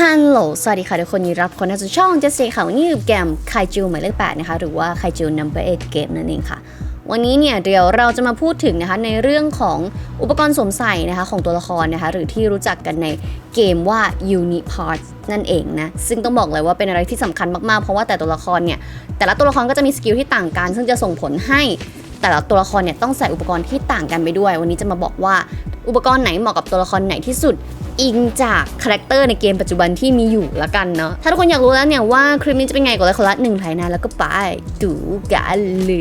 ฮัลโหล สวัสดีค่ะทุกคนยินดีรับคนเข้าสู่ช่องเจสซี่ค่ะวันนี้อยู่เกมไคจูหมายเลข8นะคะ หรือว่าไคจู number 8เกมนั่นเองค่ะ วันนี้เนี่ยเดี๋ยวเราจะมาพูดถึงนะคะในเรื่องของอุปกรณ์สวมใส่นะคะของตัวละครนะคะ หรือที่รู้จักกันในเกมว่า Uniparts นั่นเองนะ ซึ่งต้องบอกเลยว่าเป็นอะไรที่สำคัญมากๆ เพราะว่าแต่ตัวละครเนี่ย แต่ละตัวละครก็จะมีสกิลที่ต่างกัน ซึ่งจะส่งผลให้แต่ละตัวละครเนี่ยต้องใส่อุปกรณ์ที่ต่างกันไปด้วย วันนี้จะมาบอกว่าอุปกรณ์ไหนเหมาะกับตัวละครไหนที่สุด อิงจากคาแรคเตอร์ในเกมปัจจุบันที่มีอยู่ละกันเนาะถ้าทุกคนอยากรู้แล้วเนี่ยว่าคลิปนี้จะเป็นไงกดไลค์คนละหนึ่งไลค์นะแล้วก็ไปดูกันเล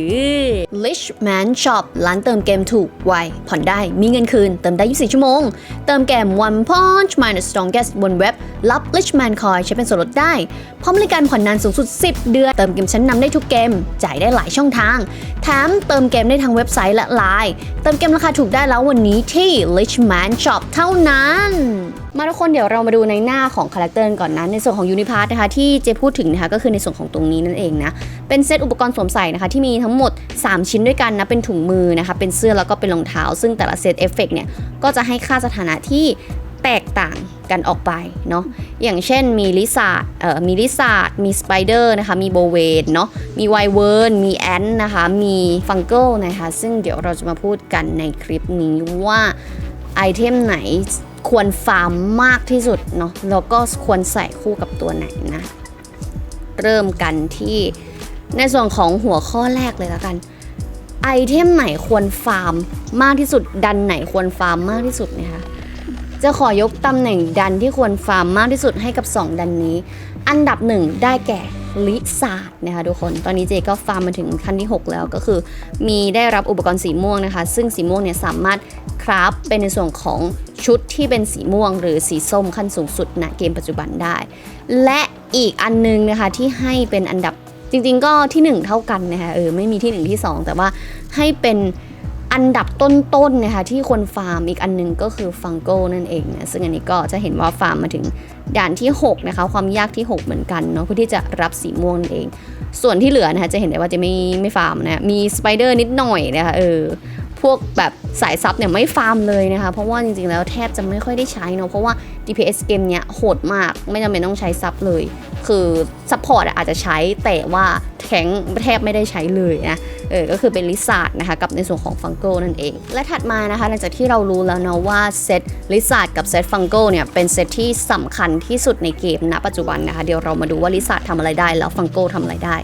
ย Lichman Shop ร้านเติมเกมถูกไวผ่อนได้มีเงินคืน เติมได้ 24 ชั่วโมง เติมเกม One Punch Minus Strongest บนเว็บรับ Lichman Coin ใช้เป็นส่วนลดได้พร้อมบริการผ่อนนานสูงสุด 10 เดือน เติมเกมชั้นนำได้ทุกเกม จ่ายได้หลายช่องทาง แถมเติมเกมได้ทางเว็บไซต์และไลน์เติมเกมราคาถูกได้แล้ววันนี้ที่ Lichman Shop เท่านั้นมาทุกคนเดี๋ยวเรามาดูในหน้าของคาแรคเตอร์ก่อนนะในส่วนของ Unipart นะคะที่เจพูดถึงนะคะก็คือในส่วนของตรงนี้นั่นเองนะเป็นเซตอุปกรณ์สวมใส่นะคะที่มีทั้งหมด 3 ชิ้นด้วยกันนะเป็นถุงมือนะคะเป็นเสื้อแล้วก็เป็นรองเท้า ซึ่งแต่ละเซตเอฟเฟกเนี่ยก็จะให้ค่าสถานะที่แตกต่างกันออกไปเนาะอย่างเช่นมีลิซาร์ดเอ่อมีลิซาร์ดมีสไปเดอร์นะคะมีโบเวนเนาะมีไวเวิร์นมีแอนนะคะมีฟังเกิลนะคะซึ่งเดี๋ยวเราจะมาพูดกันในคลิปนี้ว่าไอเทมไหน ควรฟาร์มมากที่สุดเนาะแล้วก็ควรใส่คู่กับตัวไหนนะ เริ่มกันที่ในส่วนของหัวข้อแรกเลยแล้วกัน ไอเทมไหนควรฟาร์มมากที่สุด ดันไหนควรฟาร์มมากที่สุดนะคะจะขอยกตำแหน่งดันที่ควรฟาร์มมากที่สุดให้กับ 2 ดันนี้ อันดับหนึ่งได้แก่ลิซาดนะคะทุกคน ตอนนี้เจก็ฟาร์มมาถึงขั้นที่ 6 แล้วก็คือ มีได้รับอุปกรณ์สีม่วงนะคะ ซึ่งสีม่วงเนี่ยสามารถ คราฟเป็นในส่วนของชุดที่เป็นสีม่วงหรือสีส้มขั้นสูงสุดณเกมปัจจุบันได้ และอีกอันนึงนะคะที่ให้เป็นอันดับจริงๆก็ที่ 1 เท่ากันนะคะเออไม่มีที่ 1 ที่ 2 แต่ว่าให้เป็นอันดับต้นๆนะคะที่คนฟาร์มอีกอันหนึงก็คือฟังโก้นั่นเองนะซึ่งอันนี้ก็จะเห็นว่าฟาร์มมาถึงด่านที่6นะคะความยากที่ 6 เหมือนกันเนาะเพื่อที่จะรับสีม่วงนั่นเอง ส่วนที่เหลือนะคะจะเห็นได้ว่าจะไม่ไม่ฟาร์มนะมีสไปเดอร์นิดหน่อยนะคะเออพวกแบบ สายซับเนี่ยไม่ฟาร์มเลยนะคะ เพราะว่าจริงๆแล้วแทบจะไม่ค่อยได้ใช้เนาะเพราะว่า DPS เกมเนี้ยโหดมากไม่จำเป็นต้องใช้ซับเลย คือซัพพอร์ตอาจจะใช้แต่ว่าแข็งแทบไม่ได้ใช้เลยนะเออก็คือเป็นลิซาร์ดนะคะกับในส่วนของฟังโกนั่นเอง และถัดมานะคะหลังจากที่เรารู้แล้วเนาะว่าเซตลิซาร์ดกับเซตฟังโกเนี่ยเป็นเซตที่สำคัญที่สุดในเกมณปัจจุบันนะคะเดี๋ยวเรามาดูว่าลิซาร์ดทำอะไรได้แล้วฟังโกทำอะไรได้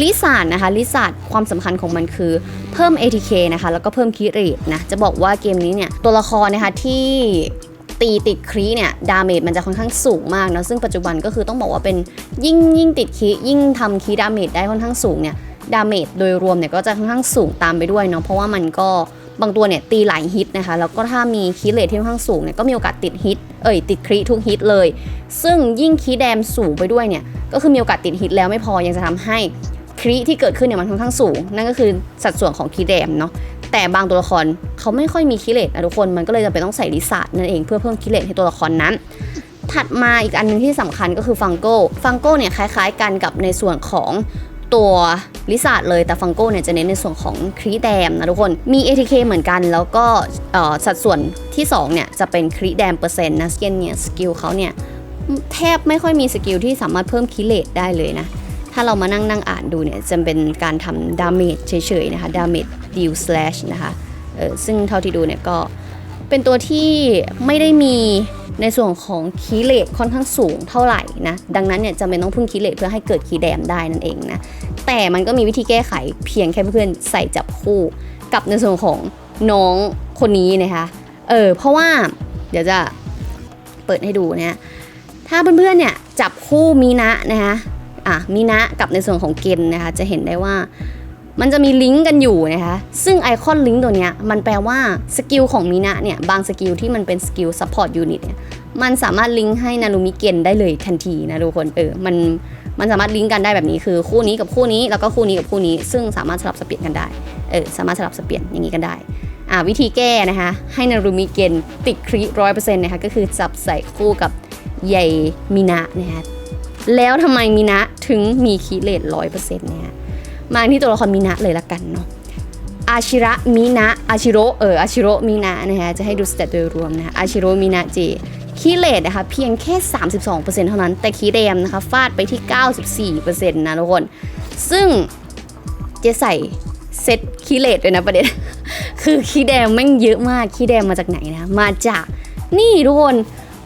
ลิซาร์ดนะคะลิซาร์ดความสำคัญของมันคือเพิ่ม ATK นะคะแล้วก็เพิ่มคิเรตนะจะบอกว่าเกมนี้เนี่ยตัวละครนะคะที่ตีติดครีเนี่ยดาเมจมันจะค่อนข้างสูงมากนะซึ่งปัจจุบันก็คือต้องบอกว่าเป็นยิ่งยิ่งติดคียิ่งทำคีดาเมจได้ค่อนข้างสูงเนี่ยดาเมจโดยรวมเนี่ยก็จะค่อนข้างสูงตามไปด้วยเนาะเพราะว่ามันก็บางตัวเนี่ยตีหลายฮิตนะคะแล้วก็ถ้ามีคีเลทที่ค่อนข้างสูงเนี่ยก็มีโอกาสติดฮิตเอ่ยติดคริทุกฮิตเลย ซึ่งยิ่งคีแดมสูงไปด้วยเนี่ยก็คือมีโอกาสติดฮิตแล้วไม่พอยังจะทำให้ คริที่เกิดขึ้นเนี่ยมันค่อนข้างสูง นั่นก็คือสัดส่วนของคีแดมเนาะแต่บางตัวละครเขาไม่ค่อยมีคิเลตนะทุกคนมันก็เลยจำเป็นต้องใส่ลิซาร์ดนั่นเองเพื่อเพิ่มคิเลตให้ตัวละครนั้น ถัดมาอีกอันหนึงที่สำคัญก็คือฟังโก้ฟังโก้เนี่ยคล้าย ๆ กันกับในส่วนของตัวลิซาร์ดเลยแต่ฟังโก้เนี่ยจะเน้นในส่วนของครีแดมนะทุกคนมี ATK เหมือนกัน แล้วก็อ่อสัดส่วนที่2เนี่ยจะเป็นครีแดมเปอร์เซ็นต์นะสเกนเนี่ยสกิลเขาเนี่ยแทบไม่ค่อยมีสกิลที่สามารถเพิ่มคิเลตได้เลยนะ ถ้าเรามานั่งนั่งอ่านดูเนี่ยจะเป็นการทำดาเมจเฉยๆนะคะดาเมจดิวสแลชนะคะเออซึ่งเท่าที่ดูเนี่ยก็เป็นตัวที่ไม่ได้มีในส่วนของคีเลตค่อนข้างสูงเท่าไหร่นะดังนั้นเนี่ยจำเป็นต้องพึ่งคีเลตเพื่อให้เกิดคีแดมได้นั่นเองนะแต่มันก็มีวิธีแก้ไขเพียงแค่เพื่อนใส่จับคู่กับในส่วนของน้องคนนี้นะคะเออเพราะว่าเดี๋ยวจะเปิดให้ดูนะถ้าเพื่อนๆเนี่ยจับคู่มีนะนะคะ อะมีนะกับในส่วนของเกนนะคะจะเห็นได้ว่ามันจะมีลิงก์กันอยู่นะคะ ซึ่งไอคอนลิงก์ตัวเนี้ยมันแปลว่าสกิลของมีนะเนี่ย บางสกิลที่มันเป็นสกิลซัพพอร์ตยูนิตเนี่ย มันสามารถลิงก์ให้นารุมิเกนได้เลยทันทีนะทุกคน เออ มัน มันสามารถลิงก์กันได้แบบนี้คือคู่นี้กับคู่นี้ แล้วก็คู่นี้กับคู่นี้ ซึ่งสามารถสลับสเปลี่ยนกันได้ เออ สามารถสลับสเปลี่ยนอย่างนี้กันได้ อ่าวิธีแก้นะคะ ให้นารุมิเกนติดคริร้อยเปอร์เซ็นต์นะคะ ก็คือจับใส่คู่กับใยมินะนะคะ แล้วทำไมมินะถึงมีคีเลตร้อยเปอร์เซ็นต์เนี่ยมาที่ตัวละครมินะเลยละกันเนาะอาชิระมินะอาชิโรเอออาชิโรมินะนะคะจะให้ดูสเตตโดยรวมนะคะอาชิโรมินะเจคีเลตนะคะเพียงแค่ 32%เท่านั้น แต่คีแดมนะคะฟาดไปที่ 94%นะทุกคน ซึ่งจะใส่เซตคีเลตเลยนะประเด็น คือคีแดมแม่งเยอะมากคีแดมมาจากไหนนะ มาจากนี่ทุกคน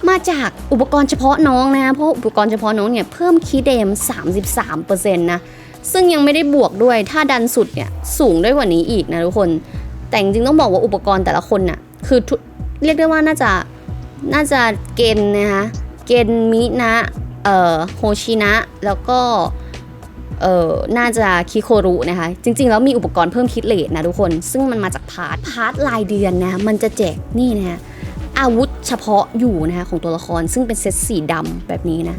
มาจากอุปกรณ์เฉพาะน้องนะ เพราะอุปกรณ์เฉพาะน้องเนี่ยเพิ่มคีแดม 33%นะ ซึ่งยังไม่ได้บวกด้วย ถ้าดันสุดเนี่ยสูงด้วยกว่านี้อีกนะทุกคน แต่จริงต้องบอกว่าอุปกรณ์แต่ละคนน่ะ คือเรียกได้ว่าน่าจะ น่าจะเกณฑ์นะคะ เกณฑ์มินะ เอ่อ โฮชินะ แล้วก็ เอ่อ น่าจะคิโครุนะคะ จริง ๆ แล้วมีอุปกรณ์เพิ่มคิดเลทนะทุกคน ซึ่งมันมาจากพาร์ท พาร์ทรายเดือนนะ มันจะแจกนี่นะ อาวุธเฉพาะอยู่นะคะของตัวละครซึ่งเป็นเซตสีดำแบบนี้นะ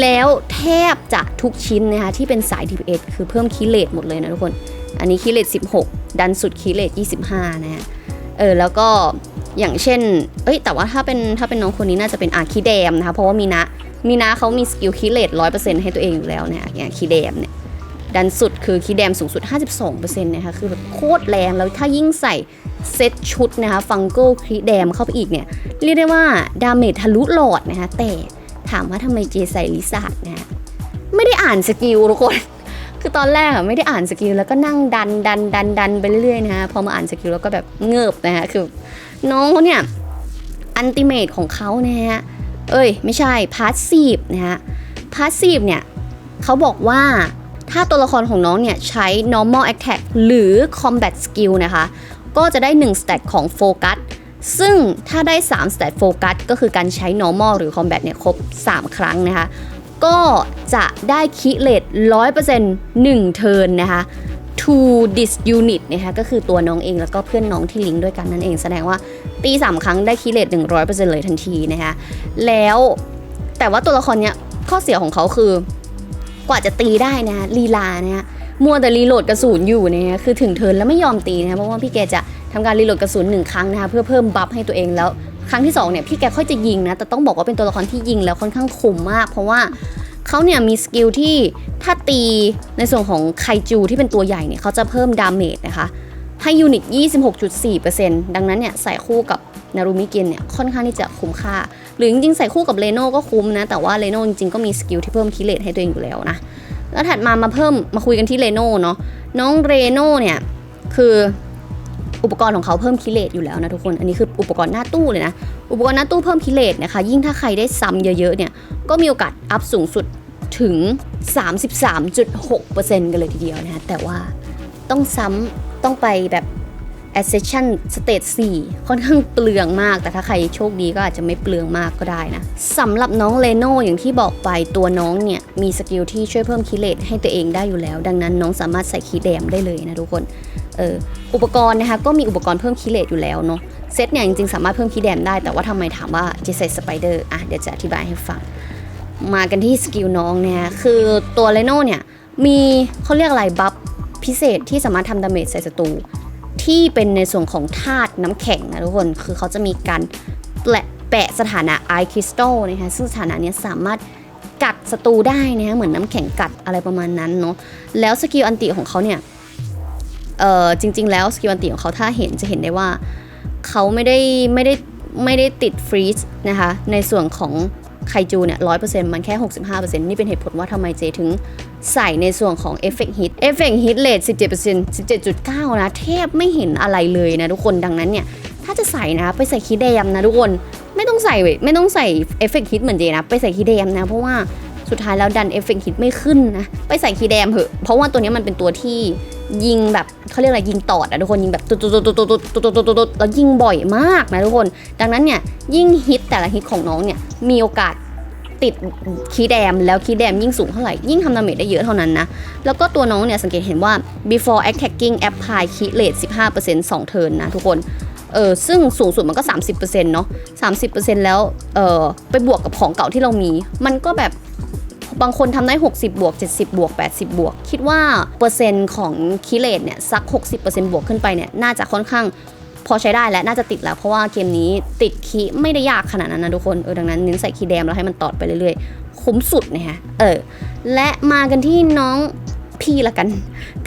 แล้วแทบจะทุกชิ้นนะคะที่เป็นสาย DPS คือเพิ่มคิเลตหมดเลยนะทุกคน อันนี้คิเลต16 ดันสุดคิเลต25 นะฮะเออแล้วก็อย่างเช่น เอ้ยแต่ว่าถ้าเป็นถ้าเป็นน้องคนนี้น่าจะเป็นอาคีแดมนะคะเพราะว่ามีนะมีนะเขามีสกิลคิเลตร้อยเปอร์เซ็นต์ให้ตัวเองอยู่แล้วเนี่ยอย่างคีแดมเนี่ย ดันสุดคือคีแดมสูงสุด 52%นะคะ คือแบบโคตรแรง แล้วถ้ายิ่งใส่เซตชุดนะคะ ฟังโก้คีแดมเข้าไปอีกเนี่ย เรียกได้ว่าดาเมจทะลุหลอดนะคะ แต่ถามว่าทำไมเจใส่ลิซ่านะะไม่ได้อ่านสกิลทุกคน คือตอนแรกอะไม่ได้อ่านสกิล แล้วก็นั่งดันดันดันดันไปเรื่อยๆนะฮะพอมาอ่านสกิลแล้วก็แบบเงิบนะฮะคือน้องเขาเนี่ย อันติเมตของเขาเนี่ยฮะ เอ้ย ไม่ใช่ พาสซีฟนะฮะ พาสซีฟเนี่ยเขาบอกว่า ถ้าตัวละครของน้องเนี่ยใช้ normal attack หรือ combat skill นะคะ ก็จะได้1 stat ของโฟกัสซึ่งถ้าได้3 stat โฟกัสก็คือการใช้ normal หรือ combat เนี่ยครบ 3 ครั้งนะคะ ก็จะได้คิเลต100% 1 เทิร์นนะคะ to this unit นะคะก็คือตัวน้องเองแล้วก็เพื่อนน้องที่ลิงก์ด้วยกันนั่นเอง แสดงว่าตี 3 ครั้งได้คิเลต100%เลยทันทีนะคะ แล้วแต่ว่าตัวละครเนี้ยข้อเสียของเขาคือ กว่าจะตีได้นะลีลานะฮะมัวแต่รีโหลดกระสุนอยู่นะฮะคือถึงเทินแล้วไม่ยอมตีนะเพราะว่าพี่แกจะทำการรีโหลดกระสุนหนึ่งครั้งนะคะเพื่อเพิ่มบัฟให้ตัวเองแล้วครั้งที่สองเนี่ยพี่แกค่อยจะยิงนะแต่ต้องบอกว่าเป็นตัวละครที่ยิงแล้วค่อนข้างคมมาก เพราะว่าเขาเนี่ยมีสกิลที่ถ้าตีในส่วนของไคจูที่เป็นตัวใหญ่เนี่ยเขาจะเพิ่มดาเมจนะคะให้ยูนิต 26.4%ดังนั้นเนี่ยใส่คู่กับนารุมิเกนเนี่ยค่อนข้างที่จะคุ้มค่า หรือจริงๆ ใส่คู่กับเลโน่ก็คุ้มนะ แต่ว่าเลโน่จริงๆ ก็มีสกิลที่เพิ่มคิเลตให้ตัวเองอยู่แล้วนะ แล้วถัดมามาเพิ่มมาคุยกันที่เลโน่เนาะน้องเรโน่เนี่ยคืออุปกรณ์ของเขาเพิ่มคิเลตอยู่แล้วนะทุกคน อันนี้คืออุปกรณ์หน้าตู้เลยนะ อุปกรณ์หน้าตู้เพิ่มคิเลตนะคะ ยิ่งถ้าใครได้ซ้ำเยอะๆเนี่ย ก็มีโอกาสอัพสูงสุดถึง 33.6%กันเลยทีเดียวนะคะแต่ว่าต้องซ้ำต้องไปแบบ accession stage 4 ค่อนข้างเปลืองมาก แต่ถ้าใครโชคดีก็อาจจะไม่เปลืองมากก็ได้นะสำหรับน้องเลโน่อย่างที่บอกไปตัวน้องเนี่ย มีสกิลที่ช่วยเพิ่มคิเลตให้ตัวเองได้อยู่แล้ว ดังนั้นน้องสามารถใส่คีย์แดมได้เลยนะทุกคนเอออุปกรณ์นะคะก็มีอุปกรณ์เพิ่มคิเลตอยู่แล้วเนาะเซตเนี่ยจริงๆสามารถเพิ่มคีย์แดมได้แต่ว่าทำไมถามว่าจะใส่สไปเดอร์อะเดี๋ยวจะอธิบายให้ฟัง มากันที่สกิลน้องเนี่ยคือตัวเลโน่เนี่ยมีเขาเรียกอะไรบัฟพิเศษที่สามารถทำดาเมจใส่ศัตรู ที่เป็นในส่วนของธาตุน้ำแข็งนะทุกคน คือเขาจะมีการแปะสถานะไอคริสตัลนะคะซึ่งสถานะนี้สามารถกัดศัตรูได้นะเหมือนน้ำแข็งกัดอะไรประมาณนั้นเนาะแล้วสกิลอันติของเขาเนี่ยเอ่อจริง ๆ แล้วสกิลอันติของเขาถ้าเห็นจะเห็นได้ว่าเขาไม่ได้ไม่ได้ไม่ได้ติดฟรีซนะคะในส่วนของไคจูเนี่ยร้อยเปอร์เซ็นต์มันแค่65%นี่เป็นเหตุผลว่าทำไมเจถึง ใส่ในส่วนของเอฟเฟกต์ฮิตเ Effect Hit Effect บเจ็ดเปอร์เซ็นต์สิบเจ็ดจุดเก้านะเทบไม่เห็นอะไรเลยนะทุกคนดังนั้นเนี่ย ถ้าจะใส่นะไปใส่คีดแดมนะทุกคนไม่ต้องใส่ไม่ต้องใส่เอฟเฟกต์ฮิตเหมือนเจนะ ไปใส่คีดแดมนะ เพราะว่าสุดท้ายแล้วดันเอฟเฟกต์ฮิตไม่ขึ้นนะ ไปใส่คีดแดมเหอะ เพราะว่าตัวนี้มันเป็นตัวที่ยิงแบบเขาเรียกอะไรยิงตอดอะทุกคนยิงแบบตุ๊ดตุ๊ดตุ๊ดตุ๊ดตุ๊ดตุ๊ดตุ๊ดแล้วยิงบ่อยมากนะทุกคน ดังนั้นเนี่ยยิ่งฮิตแต่ละฮิตของน้องเนี่ยมีโอกาส ติดคีย์แดมแล้วคีย์แดมยิ่งสูงเท่าไหร่ ยิ่งทำดาเมจได้เยอะเท่านั้นนะ แล้วก็ตัวน้องเนี่ยสังเกตเห็นว่า before attacking apply key rate 15% 2เทิร์นนะทุกคนเออซึ่งสูงสุดมันก็ 30%เนาะ30%แล้วเออไปบวกกับของเก่าที่เรามี มันก็แบบบางคนทำได้ 60 บวก 70 บวก 80 บวก คิดว่าเปอร์เซ็นต์ของคีเลตเนี่ยสัก 60%บวกขึ้นไปเนี่ยน่าจะค่อนข้าง พอใช้ได้และน่าจะติดแล้ว เพราะว่าเกมนี้ติดคีไม่ได้ยากขนาดนั้นนะทุกคนเออดังนั้นเน้นใส่คีแดมแล้วให้มันตอดไปเรื่อยๆ คุ้มสุดนะฮะเออและมากันที่น้องพี่ละกัน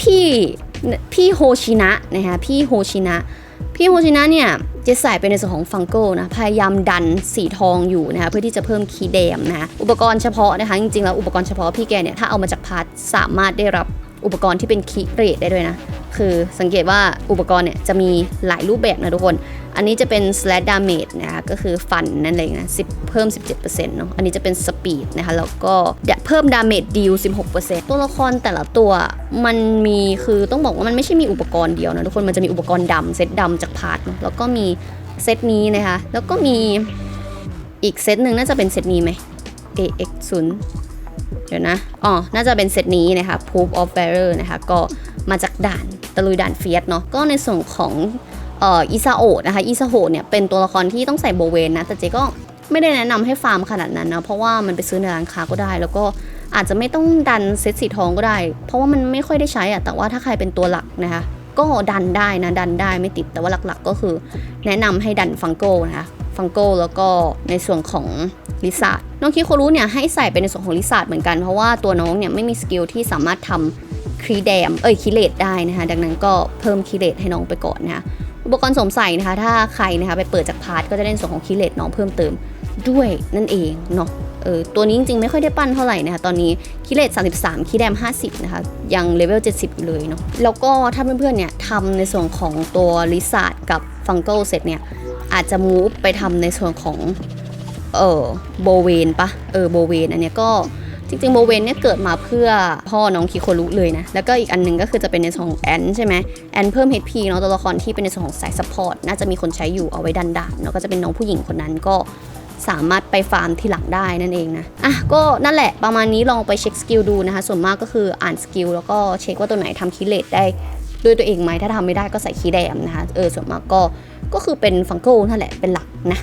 พี่พี่โฮชินะนะคะพี่โฮชินะพี่โมชินะเนี่ยจะใส่เป็นในส่วนของฟังโกนะพยายามดันสีทองอยู่นะคะเพื่อที่จะเพิ่มคีย์แดมนะคะอุปกรณ์เฉพาะนะคะจริงๆแล้วอุปกรณ์เฉพาะพี่แกเนี่ยถ้าเอามาจากพาร์ทสามารถได้รับอุปกรณ์ที่เป็นคีย์เรทได้ด้วยนะ คือสังเกตว่าอุปกรณ์เนี่ยจะมีหลายรูปแบบนะทุกคน อันนี้จะเป็น slash damage นะคะก็คือฟันนั่นเองนะ10 เพิ่ม 17%เนาะอันนี้จะเป็น speed นะคะแล้วก็เพิ่ม damage deal 16%ตัวละครแต่ละตัวมันมีคือต้องบอกว่ามันไม่ใช่มีอุปกรณ์เดียวนะทุกคนมันจะมีอุปกรณ์ดำเซตดำจากพาร์ทเนอะแล้วก็มีเซตนี้นะคะแล้วก็มีอีกเซตหนึ่งน่าจะเป็นเซตนี้ไหม AX 0เดี๋ยวนะ อ๋อ น่าจะเป็นเซตนี้นะคะ Proof of Bearer นะคะ ก็มาจากด่าน ตะลุยด่านเฟียสเนาะก็ในส่วนของอิซาโอะนะคะอิซาโอะเนี่ยเป็นตัวละครที่ต้องใส่โบเวนนะแต่เจ๊ก็ไม่ได้แนะนำให้ฟาร์มขนาดนั้นนะ เพราะว่ามันไปซื้อในร้านค้าก็ได้ แล้วก็อาจจะไม่ต้องดันเซตสีทองก็ได้ เพราะว่ามันไม่ค่อยได้ใช้อะแต่ว่าถ้าใครเป็นตัวหลักนะคะก็ดันได้นะดันได้ไม่ติดแต่ว่าหลักๆ ก็คือ แนะนำให้ดันฟังโก้นะคะฟังโก้แล้วก็ในส่วนของลิซ่าน้องคิโครุเนี่ยให้ใส่เป็นในส่วนของลิซ่าเหมือนกันเพราะว่าตัวน้องเนี่ยไม่มีสกิลที่สามารถทำ ครีแดม เอ้ยคิเลตได้นะคะ ดังนั้นก็เพิ่มคิเลตให้น้องไปก่อนนะคะ อุปกรณ์สวมใส่นะคะ ถ้าใครนะคะไปเปิดจากพาร์ทก็จะได้ส่วนของคิเลตน้องเพิ่มเติมด้วยนั่นเองเนาะ เออตัวนี้จริงๆ ไม่ค่อยได้ปั้นเท่าไหร่นะคะ ตอนนี้คิเลต33คิแดม 50 นะคะ ยังเลเวล 70 อยู่เลยเนาะ แล้วก็ถ้าเพื่อนๆ เนี่ยทำในส่วนของตัวลิซาร์ดกับฟังเกิลเสร็จเนี่ย อาจจะมูฟไปทำในส่วนของ เออโบเวนปะ เออโบเวนอันเนี้ยก็ จริงๆโบเวนเนี่ยเกิดมาเพื่อพ่อน้องคิโครุเลยนะ แล้วก็อีกอันหนึงก็คือจะเป็นในส่วนของแอนใช่ไหมแอนเพิ่ม HP เนาะตัวละครที่เป็นในส่วนของสายซัพพอร์ตน่าจะมีคนใช้อยู่เอาไว้ดันดาบเนาะก็จะเป็นน้องผู้หญิงคนนั้นก็สามารถไปฟาร์มทีหลังได้นั่นเองนะ อะก็นั่นแหละประมาณนี้ลองไปเช็คสกิลดูนะคะ ส่วนมากก็คืออ่านสกิลแล้วก็เช็คว่าตัวไหนทำคิเลตได้ด้วยตัวเองไหมถ้าทำไม่ได้ก็ใส่คีแดมนะคะเออส่วนมากก็ก็คือเป็นฟังโกนั่นแหละเป็นหลักนะ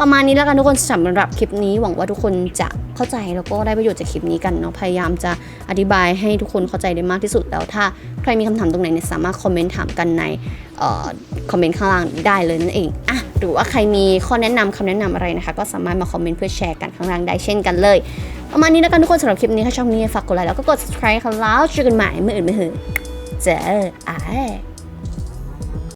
ประมาณนี้แล้วกันทุกคนสำหรับคลิปนี้หวังว่าทุกคนจะเข้าใจแล้วก็ได้ประโยชน์จากคลิปนี้กันเนาะพยายามจะอธิบายให้ทุกคนเข้าใจได้มากที่สุดแล้วถ้าใครมีคำถามตรงไหนเนี่ยสามารถคอมเมนต์ถามกันในออคอมเมนต์ข้างล่างได้เลยนั่นเองอะหรือว่าใครมีข้อแนะนำคำแนะนำอะไรนะคะ ก็สามารถมาคอมเมนต์เพื่อแชร์กันข้างล่างได้เช่นกันเลย ประมาณนี้แล้วกันทุกคนสำหรับคลิปนี้ถ้าชอบนี้ฝากกดไลค์แล้วก็กด subscribe ค่ะแล้วเจอกันใหม่เมื่ออื่นไม่หือเจอไอ